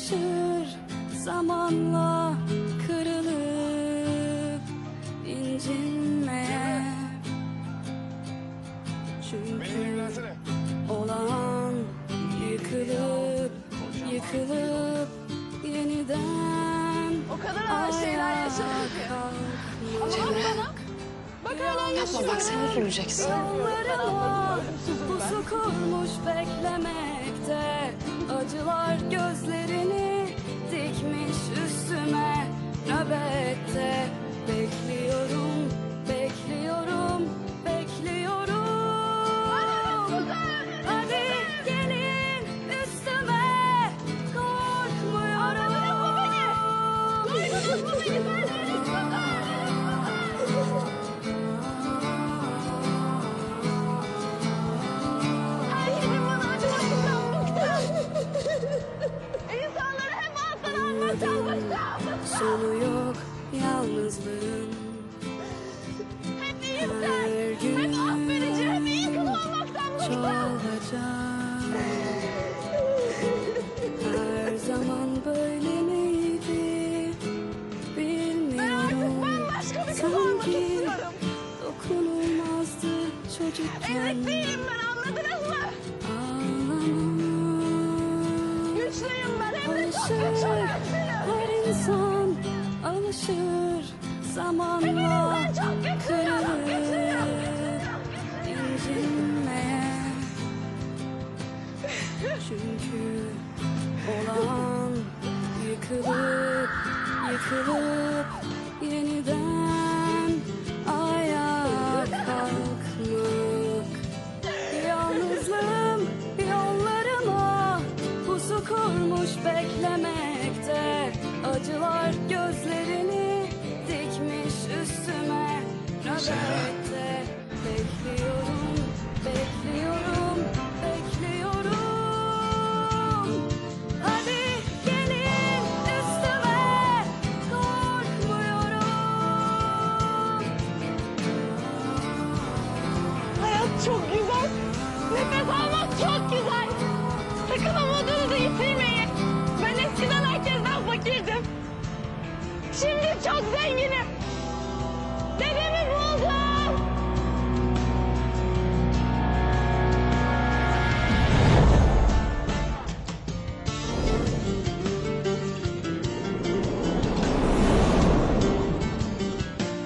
alışır zamanla kırılıp incinmeye Çünkü olan yıkılıp yıkılıp yeniden O kadar ağır şeyler yaşadım ki. Ama bak bana. Bak hala yaşıyorum. Bak sen üzüleceksin. Yollarıma pusu kurmuş beklemekte Acılar gözlerini Sonu yok yalnızlığın iyimser, hep affedici, hep iyi kız olmaktan çoğalacak Her zaman böyle miydi Ben artık bilmiyorum bambaşka bir kız olmak istiyorum. dokunulmazdı çocukken Evet değilim ben anladınız mı? Ağlamam Güçlüyüm ben hem de çok güçlüyüm. her insan alışır zamanla güçlüyüm. incinmeye Çünkü olan yıkılıp yıkılıp Acılar gözlerini dikmiş üstüme. Nöbette Herkesten